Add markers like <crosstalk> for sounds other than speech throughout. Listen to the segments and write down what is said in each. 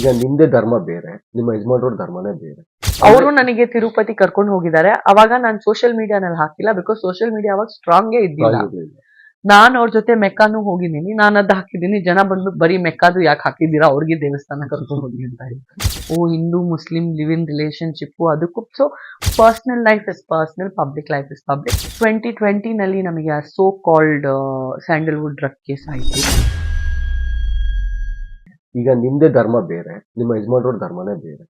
ಈಗ ನಿಮ್ದೇ ಧರ್ಮ ಬೇರೆ ನಿಮ್ಮ ಯಜಮಾನ್ರವ್ರ ಧರ್ಮನೇ ಬೇರೆ. ಅವರು ನನಗೆ ತಿರುಪತಿ ಕರ್ಕೊಂಡು ಹೋಗಿದ್ದಾರೆ. ಅವಾಗ ನಾನು ಸೋಷಿಯಲ್ ಮೀಡಿಯಾನಲ್ಲಿ ಹಾಕಿಲ್ಲ ಬಿಕಾಸ್ ಸೋಷಿಯಲ್ ಮೀಡಿಯಾ ಅವಾಗ ಸ್ಟ್ರಾಂಗ್ ಇದ್ದಿಲ್ಲ. ನಾನು ಅವ್ರ ಜೊತೆ ಮೆಕ್ಕಾನು ಹೋಗಿದ್ದೀನಿ. ನಾನು ಅದ್ ಹಾಕಿದ್ದೀನಿ. ಜನ ಬಂದು ಬರೀ ಮೆಕ್ಕಾದು ಯಾಕೆ ಹಾಕಿದ್ದೀರಾ? ಅವ್ರಿಗೆ ದೇವಸ್ಥಾನ ಕರ್ಕೊಂಡು ಹೋಗಿ ಅಂತ ಓ Hindu Muslim live in relationship ಅದಕ್ಕೂ so personal life is personal public life is public twenty ಟ್ವೆಂಟಿನಲ್ಲಿ ನಮಗೆ so called Sandalwood drug case ಆಯಿತು. ಈಗ ನಿಮ್ದೇ ಧರ್ಮ ಬೇರೆ ನಿಮ್ಮ ಯಜಮಾನ್ರ ಧರ್ಮನೇ ಬೇರೆ.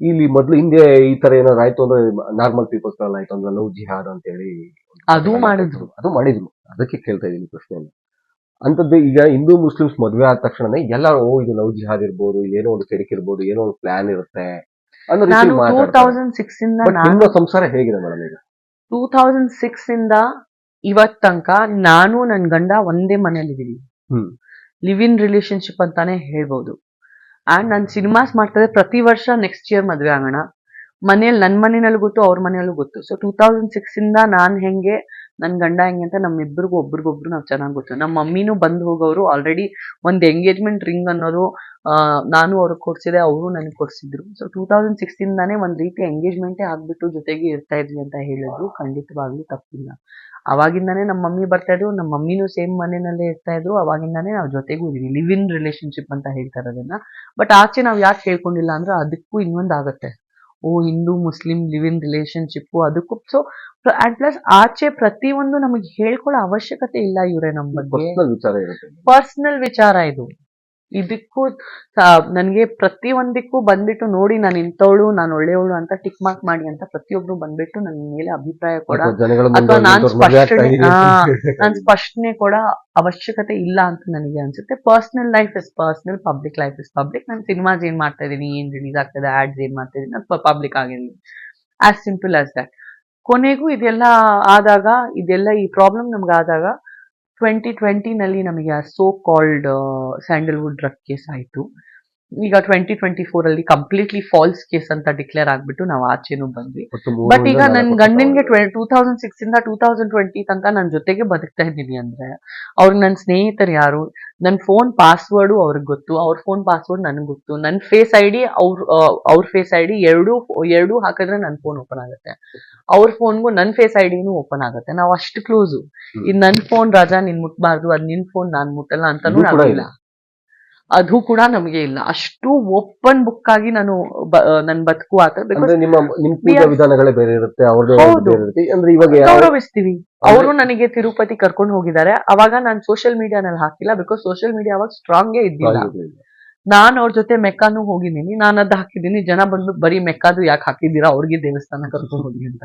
ಇಲ್ಲಿ ಮೊದ್ಲು ಹಿಂದೆ ಈ ತರ ಏನಾದ್ರು ಆಯ್ತು ಅಂದ್ರೆ ನಾರ್ಮಲ್ ಪೀಪಲ್ಸ್ ಆಯ್ತು ಅಂದ್ರೆ ಲವ್ ಜಿಹಾದ್ ಅಂತ ಹೇಳಿ ಅದು ಮಾಡಿದ್ರು. ಅದು ಮಾಡಿದ್ರು. ಅದಕ್ಕೆ ಕೇಳ್ತಾ ಇದೀನಿ ಪ್ರಶ್ನೆ ಅಂತದ್ದು ಈಗ ಹಿಂದೂ ಮುಸ್ಲಿಮ್ಸ್ ಮದ್ವೆ ಆದ ತಕ್ಷಣನೇ ಎಲ್ಲ ಓ ಇದು ಲವ್ ಜಿಹಾದ್ ಇರ್ಬೋದು ಏನೋ ಒಂದು ಕೆಡಕಿರ್ಬೋದು ಏನೋ ಒಂದು ಪ್ಲಾನ್ ಇರುತ್ತೆ ಅನ್ನೋ ನಾನು ರೀತಿ ಟೂ ಮಾತಾಡ್ತಾರೆ. ತೌಸಂಡ್ ಸಿಕ್ಸ್ ಇಂದ ಬಟ್ ನಾನು ನಿಮ್ಮ ಸಂಸಾರ ಹೇಗಿದೆ ಮೇಡಮ್ ಈಗ? ಟೂ ತೌಸಂಡ್ ಸಿಕ್ಸ್ ಇಂದ ಇವತ್ ತನಕ ನಾನು ನನ್ ಗಂಡ ಒಂದೇ ಮನೇಲಿದ್ದೀನಿ ಹ್ಮ್. ಲಿವ್ ಇನ್ ರಿಲೇಶನ್ಶಿಪ್ ಅಂತಾನೆ ಹೇಳ್ಬೋದು. ಆ್ಯಂಡ್ ನಾನು ಸಿನಿಮಾಸ್ ಮಾಡ್ತಾರೆ ಪ್ರತಿ ವರ್ಷ ನೆಕ್ಸ್ಟ್ ಇಯರ್ ಮದುವೆ ಆಗೋಣ. ಮನೇಲಿ ನನ್ನ ಮನೆಯಲ್ಲೂ ಗೊತ್ತು, ಅವ್ರ ಮನೆಯಲ್ಲೂ ಗೊತ್ತು. ಸೊ ಟೂ ತೌಸಂಡ್ ಸಿಕ್ಸಿಂದ ನಾನ್ ಹೆಂಗೆ ನನ್ ಗಂಡ ಹೆಂಗೆ ಅಂತ ನಮ್ಮಿಬ್ಬರಿಗೂ ಒಬ್ರಿಗೊಬ್ರು ನಾವು ಚೆನ್ನಾಗಿ ಗೊತ್ತು. ನಮ್ಮ ಮಮ್ಮಿನೂ ಬಂದು ಹೋಗೋರು ಆಲ್ರೆಡಿ ಒಂದು ಎಂಗೇಜ್ಮೆಂಟ್ ರಿಂಗ್ ಅನ್ನೋದು ನಾನು ಅವ್ರಿಗೆ ಕೊಡ್ಸಿದೆ, ಅವರು ನನಗೆ ಕೊಡ್ಸಿದ್ರು. ಸೊ ಟೂ ತೌಸಂಡ್ ಸಿಕ್ಸ್ಟಿಂದಾನೇ ಒಂದು ಒಂದ್ ರೀತಿ ಎಂಗೇಜ್ಮೆಂಟೇ ಆಗ್ಬಿಟ್ಟು ಜೊತೆಗೆ ಇರ್ತಾ ಇದ್ವಿ ಅಂತ ಹೇಳಿದ್ರು. ಖಂಡಿತವಾಗ್ಲೂ ತಪ್ಪಿಲ್ಲ. ಅವಾಗಿಂದಾನೆ ನಮ್ಮ ಮಮ್ಮಿ ಬರ್ತಾ ಇದ್ರು ನಮ್ಮ ಮಮ್ಮಿನೂ ಸೇಮ್ ಮನೆಯಲ್ಲೇ ಇರ್ತಾ ಇದ್ರು. ಅವಾಗಿಂದಾನೇ ನಾವು ಜೊತೆಗೂ ಇದೀವಿ. ಲಿವ್ ಇನ್ ರಿಲೇಶನ್ಶಿಪ್ ಅಂತ ಹೇಳ್ತಾರೆ ಅದನ್ನ ಬಟ್ ಆಚೆ ನಾವು ಯಾಕೆ ಹೇಳ್ಕೊಂಡಿಲ್ಲ ಅಂದ್ರೆ ಅದಕ್ಕೂ ಇನ್ನೊಂದು ಆಗತ್ತೆ. ಓ Hindu Muslim live in relationship ಅದಕ್ಕೂ. ಸೊ ಅಂಡ್ ಪ್ಲಸ್ ಆಚೆ ಪ್ರತಿಯೊಂದು ನಮಗೆ ಹೇಳ್ಕೊಳ್ಳೋ ಅವಶ್ಯಕತೆ ಇಲ್ಲ ಇವರೇ ನಮ್ಮ ಬಗ್ಗೆ. ಪರ್ಸ್ನಲ್ ವಿಚಾರ ಪರ್ಸನಲ್ ವಿಚಾರ ಇದು. ಇದಕ್ಕೂ ನನಗೆ ಪ್ರತಿಯೊಂದಕ್ಕೂ ಬಂದ್ಬಿಟ್ಟು ನೋಡಿ ನಾನು ಇಂಥವಳು ನಾನು ಒಳ್ಳೆಯವಳು ಅಂತ ಟಿಕ್ ಮಾರ್ಕ್ ಮಾಡಿ ಅಂತ ಪ್ರತಿಯೊಬ್ರು ಬಂದ್ಬಿಟ್ಟು ನನ್ನ ಮೇಲೆ ಅಭಿಪ್ರಾಯ ಕೊಡ ಅಥವಾ ನಾನು ಸ್ಪಷ್ಟನೆ-. ನಾನು ಸ್ಪಷ್ಟನೆ ಕೊಡ ಅವಶ್ಯಕತೆ ಇಲ್ಲ ಅಂತ ನನಗೆ ಅನ್ಸುತ್ತೆ. Personal life is personal public life is public ನಾನು ಸಿನಿಮಾಸ್ ಏನ್ ಮಾಡ್ತಾ ಇದೀನಿ ಏನ್ ರಿಲೀಸ್ ಆಗ್ತದೆ ಆಡ್ಸ್ ಏನ್ ಮಾಡ್ತಾ ಇದೀನಿ ಅದು ಪಬ್ಲಿಕ್ ಆಗಿರಲಿ ಆಸ್ ಸಿಂಪಲ್ ಆಸ್ ದಟ್ ಕೊನೆಗೂ ಇದೆಲ್ಲ ಆದಾಗ ಇದೆಲ್ಲ ಈ ಪ್ರಾಬ್ಲಮ್ ನಮ್ಗೆ ಆದಾಗ ಟ್ವೆಂಟಿ ಟ್ವೆಂಟಿನಲ್ಲಿ ನಮಗೆ ಆ so called Sandalwood drug case ಆಯಿತು. ಈಗ ಟ್ವೆಂಟಿ ಟ್ವೆಂಟಿ ಫೋರ್ ಅಲ್ಲಿ ಕಂಪ್ಲೀಟ್ಲಿ ಫಾಲ್ಸ್ ಕೇಸ್ ಅಂತ ಡಿಕ್ಲೇರ್ ಆಗ್ಬಿಟ್ಟು ನಾವು ಆಚೆನೂ ಬಂದ್ವಿ. ಬಟ್ ಈಗ ನನ್ ಗಂಡನ್ಗೆ ಟೂ ತೌಸಂಡ್ ಸಿಕ್ಸ್ ಇಂದ ಟೂ ತೌಸಂಡ್ ಟ್ವೆಂಟಿ ತನಕ ನನ್ನ ಜೊತೆಗೆ ಬದುಕ್ತಾ ಇದ್ದೀನಿ ಅಂದ್ರೆ ಅವ್ರಿಗೆ ನನ್ನ ಸ್ನೇಹಿತರು ಯಾರು? ನನ್ನ ಫೋನ್ ಪಾಸ್ವರ್ಡು ಅವ್ರಿಗೆ ಗೊತ್ತು ಅವ್ರ ಫೋನ್ ಪಾಸ್ವರ್ಡ್ ನನಗೆ ಗೊತ್ತು. ನನ್ನ ಫೇಸ್ ಐ ಡಿ ಅವ್ರ ಅವ್ರ ಫೇಸ್ ಐ ಡಿ ಎರಡೂ ಎರಡೂ ಹಾಕಿದ್ರೆ ನನ್ನ ಫೋನ್ ಓಪನ್ ಆಗುತ್ತೆ. ಅವ್ರ ಫೋನ್ಗೂ ನನ್ನ ಫೇಸ್ ಐ ಡಿನೂ ಓಪನ್ ಆಗುತ್ತೆ. ನಾವು ಅಷ್ಟು ಕ್ಲೋಸು. ಇದು ನನ್ನ ಫೋನ್ ರಾಜಾ ನಿನ್ ಮುಟ್ಬಾರ್ದು ಅದು ನಿನ್ ಫೋನ್ ನಾನು ಮುಟ್ಟಲ್ಲ ಅಂತಾನೂ ಆಗಿಲ್ಲ ನಾವಿಲ್ಲ ಅದು ಕೂಡ ನಮಗೆ ಇಲ್ಲ. ಅಷ್ಟು ಓಪನ್ ಬುಕ್ ಆಗಿ ನಾನು ನನ್ ಬದುಕು ವಿಧಾನಗಳೇ ಬೇರೆ ಇರುತ್ತೆ ಗೌರವಿಸ್ತೀವಿ. ಅವರು ನನಗೆ ತಿರುಪತಿ ಕರ್ಕೊಂಡು ಹೋಗಿದ್ದಾರೆ. ಅವಾಗ ನಾನು ಸೋಷಿಯಲ್ ಮೀಡಿಯಾನಲ್ಲಿ ಹಾಕಿಲ್ಲ ಬಿಕಾಸ್ ಸೋಷಿಯಲ್ ಮೀಡಿಯಾ ಅವಾಗ ಸ್ಟ್ರಾಂಗ್ ಇದ್ದಿಲ್ಲ. ನಾನು ಅವ್ರ ಜೊತೆ ಮೆಕ್ಕಾನು ಹೋಗಿದ್ದೀನಿ. ನಾನು ಅದ್ ಹಾಕಿದ್ದೀನಿ. ಜನ ಬಂದು ಬರೀ ಮೆಕ್ಕಾದು ಯಾಕೆ ಹಾಕಿದ್ದೀರಾ? ಅವ್ರಿಗೆ ದೇವಸ್ಥಾನ ಕರ್ಕೊಂಡು ಹೋಗಿ ಅಂತ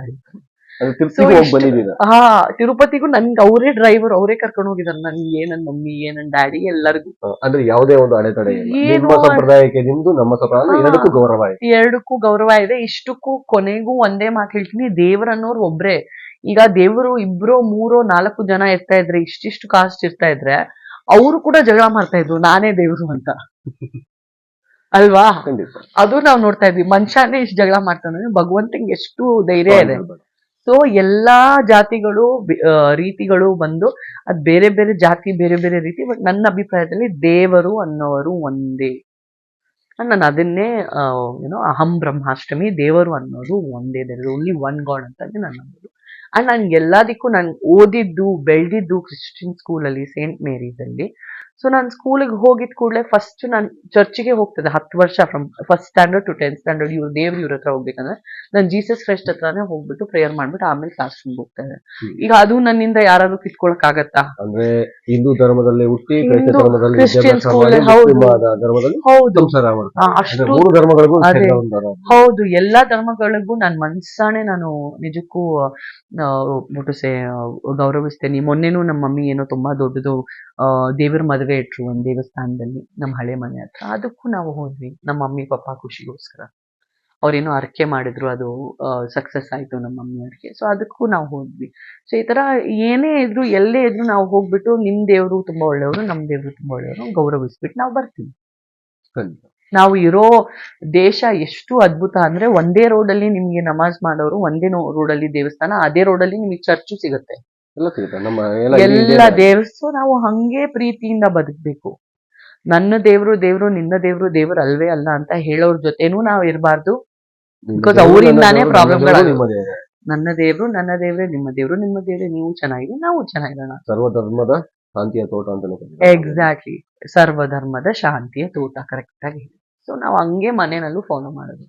ಹಾ ತಿರುಪತಿಗೂ ನನ್ಗೆ ಅವರೇ ಡ್ರೈವರ್ ಅವರೇ ಕರ್ಕೊಂಡು ಹೋಗಿದ್ದಾರೆ ನನ್ಗೆ ನನ್ ಮಮ್ಮಿ ನನ್ ಡ್ಯಾಡಿ ಎಲ್ಲರಿಗೂ. ಅಂದ್ರೆ ಯಾವುದೇ ಒಂದು ಅಡೆತಡೆ ನಿಮ್ಮ ಸಂಪ್ರದಾಯಕ್ಕೆ ನಿಮ್ದು ನಮ್ಮ ಸಂಪ್ರದಾಯ ಎರಡಕ್ಕೂ ಗೌರವ ಇದೆ. ಎರಡಕ್ಕೂ ಗೌರವ ಇದೆ. ಇಷ್ಟಕ್ಕೂ ಕೊನೆಗೂ ಒಂದೇ ಮಾತು ಹೇಳ್ತೀನಿ. ದೇವ್ರನ್ನೋರು ಒಬ್ರೇ. ಈಗ ದೇವರು ಇಬ್ರೋ ಮೂರೋ ನಾಲ್ಕು ಜನ ಇರ್ತಾ ಇದ್ರೆ ಇಷ್ಟಿಷ್ಟು ಕಾಸ್ಟ್ ಇರ್ತಾ ಇದ್ರೆ ಅವರು ಕೂಡ ಜಗಳ ಮಾಡ್ತಾ ಇದ್ರು ನಾನೇ ದೇವರು ಅಂತ. <laughs> ಅಲ್ವಾ? ಅದು ನಾವು ನೋಡ್ತಾ ಇದ್ವಿ. ಮನುಷ್ಯನೇ ಇಷ್ಟು ಜಗಳ ಮಾಡ್ತಾನೆ ಭಗವಂತಂಗೆ ಎಷ್ಟು ಧೈರ್ಯ ಇದೆ. ಸೊ ಎಲ್ಲ ಜಾತಿಗಳು ರೀತಿಗಳು ಬಂದು ಅದು ಬೇರೆ ಬೇರೆ ಜಾತಿ, ಬೇರೆ ಬೇರೆ ರೀತಿ, ಬಟ್ ನನ್ನ ಅಭಿಪ್ರಾಯದಲ್ಲಿ ದೇವರು ಅನ್ನೋರು ಒಂದೇ. ನಾನು ಅದನ್ನೇ ಏನೋ ಅಹಂ ಬ್ರಹ್ಮಾಷ್ಟಮಿ ದೇವರು ಅನ್ನೋದು ಒಂದೇ. ದೇರ್ ಓನ್ಲಿ ಒನ್ ಗಾಡ್ ಅಂತ ನಾನು ಅನ್ನೋದು ಅಂಡ್ ನಾನು ಎಲ್ಲದಕ್ಕೂ ನಾನು ಓದಿದ್ದು, ಬೆಳೆದಿದ್ದು ಕ್ರಿಶ್ಚಿಯನ್ ಸ್ಕೂಲಲ್ಲಿ ಸೇಂಟ್ ಮೇರಿದಲ್ಲಿ ಸೊ ನಾನು ಸ್ಕೂಲಿಗೆ ಹೋಗಿದ್ ಕೂಡಲೇ ಫಸ್ಟ್ ನಾನು ಚರ್ಚಿಗೆ ಹೋಗ್ತದೆ. ಹತ್ತು ವರ್ಷ from first standard to tenth standard ಇವ್ರು ದೇವ್ರ ಇವ್ರ ಹತ್ರ ಹೋಗ್ಬೇಕಂದ್ರೆ ನಾನು ಜೀಸಸ್ ಕ್ರೈಸ್ಟ್ ಹತ್ರನೇ ಹೋಗ್ಬಿಟ್ಟು ಪ್ರೇಯರ್ ಮಾಡ್ಬಿಟ್ಟು ಆಮೇಲೆ ಕ್ಲಾಸ್ ರೂಮ್ಗೆ ಹೋಗ್ತಾ ಇದ್ದೆ ಈಗ ಅದು ನನ್ನಿಂದ ಯಾರಾದ್ರು ಕಿತ್ಕೊಳಕ್ ಆಗತ್ತಾ ಅಂದ್ರೆ ಹಿಂದೂ ಧರ್ಮದಲ್ಲಿ ಹುಟ್ಟಿ ಕ್ರಿಶ್ಚಿಯನ್ ಸ್ಕೂಲ್ ಹೌದು. ಹೌದು. ಅಷ್ಟು ಎಲ್ಲಾ ಧರ್ಮಗಳಿಗೂ ನಾನು ಮನ್ಸಾನೆ ನಾನು ನಿಜಕ್ಕೂ ಸೇ ಗೌರವಿಸ್ತೇನೆ. ಮೊನ್ನೆನೂ ನಮ್ಮ ಮಮ್ಮಿ ಏನೋ ತುಂಬಾ ದೊಡ್ಡದು ದೇವ್ರ ಮದುವೆ ಇಟ್ರು ಒಂದು ದೇವಸ್ಥಾನದಲ್ಲಿ ನಮ್ಮ ಹಳೆ ಮನೆ ಹತ್ರ. ಅದಕ್ಕೂ ನಾವು ಹೋದ್ವಿ. ನಮ್ಮ ಮಮ್ಮಿ, ಪಪ್ಪ ಖುಷಿಗೋಸ್ಕರ. ಅವ್ರೇನೋ ಅರ್ಕೆ ಮಾಡಿದ್ರು, ಅದು ಸಕ್ಸಸ್ ಆಯಿತು ನಮ್ಮ ಮಮ್ಮಿ ಅರ್ಕೆ ಸೊ ಅದಕ್ಕೂ ನಾವು ಹೋದ್ವಿ. ಸೊ ಈ ತರ ಏನೇ ಇದ್ರು, ಎಲ್ಲೇ ಇದ್ರು ನಾವು ಹೋಗ್ಬಿಟ್ಟು ನಿಮ್ಮ ದೇವರು ತುಂಬಾ ಒಳ್ಳೆಯವರು, ನಮ್ ದೇವರು ತುಂಬಾ ಒಳ್ಳೆಯವರು ಗೌರವಿಸ್ಬಿಟ್ಟು ನಾವು ಬರ್ತೀವಿ. ನಾವು ಇರೋ ದೇಶ ಎಷ್ಟು ಅದ್ಭುತ ಅಂದ್ರೆ, ಒಂದೇ ರೋಡಲ್ಲಿ ನಿಮ್ಗೆ ನಮಾಜ್ ಮಾಡೋರು, ಒಂದೇ ರೋಡಲ್ಲಿ ದೇವಸ್ಥಾನ, ಅದೇ ರೋಡಲ್ಲಿ ನಿಮಗೆ ಚರ್ಚು ಸಿಗುತ್ತೆ. ಎಲ್ಲ ಸಿಗುತ್ತೆ. ನಮ್ಮ ಎಲ್ಲ ಇಲ್ಲಿ ಎಲ್ಲ ನಾವು ಹಂಗೆ ಪ್ರೀತಿಯಿಂದ ಬದುಕ್ಬೇಕು. ನನ್ನ ದೇವ್ರು ದೇವ್ರು ನಿನ್ನ ದೇವ್ರು ದೇವ್ರು ಅಲ್ವೇ ಅಲ್ಲ ಅಂತ ಹೇಳೋರ್ ಜೊತೆನೂ ನಾವ್ ಇರಬಾರ್ದು. ಬಿಕಾಸ್ ಅವರಿಂದಾನೇ ಪ್ರಾಬ್ಲಮ್. ನನ್ನ ದೇವ್ರು ನನ್ನ ದೇವ್ರೆ ನಿಮ್ಮ ದೇವ್ರು ನಿಮ್ಮ ದೇವ್ರೆ ನೀವು ಚೆನ್ನಾಗಿದೆ ನಾವು ಚೆನ್ನಾಗಿರೋಣ. ಸರ್ವಧರ್ಮದ ಶಾಂತಿಯ ತೋಟ ಅಂತ. ಎಕ್ಸಾಕ್ಟ್ಲಿ ಸರ್ವಧರ್ಮದ ಶಾಂತಿಯ ತೋಟ ಕರೆಕ್ಟ್ ಆಗಿ ಸೊ ನಾವು ಹಂಗೆ ಮನೆಯಲ್ಲೂ ಫಾಲೋ ಮಾಡೋದು.